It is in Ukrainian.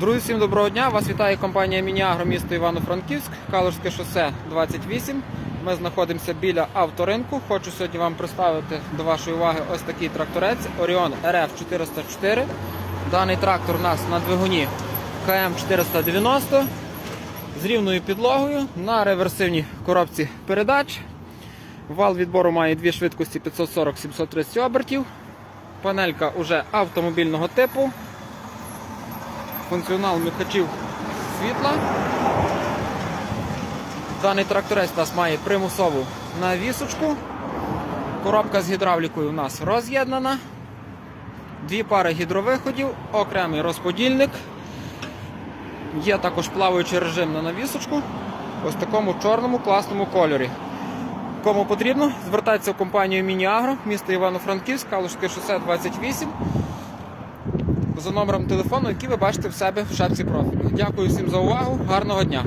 Друзі, всім доброго дня! Вас вітає компанія Мініагро місто Івано-Франківськ, Калужське шосе 28. Ми знаходимося біля авторинку. Хочу сьогодні вам представити до вашої уваги ось такий тракторець Orion RF 404. Даний трактор у нас на двигуні КМ 490 з рівною підлогою на реверсивній коробці передач. Вал відбору має дві швидкості 540-730 обертів. Панелька уже автомобільного типу. Функціонал микачів світла. Даний тракторець у нас має примусову навісочку. Коробка з гідравлікою у нас роз'єднана. Дві пари гідровиходів, окремий розподільник. Є також плаваючий режим на навісочку. Ось такому чорному класному кольорі. Кому потрібно, звертайтеся в компанію Мініагро, місто Івано-Франківськ, Калужське шосе 28 за номером телефону, який ви бачите в себе в шапці профілю. Дякую всім за увагу, гарного дня!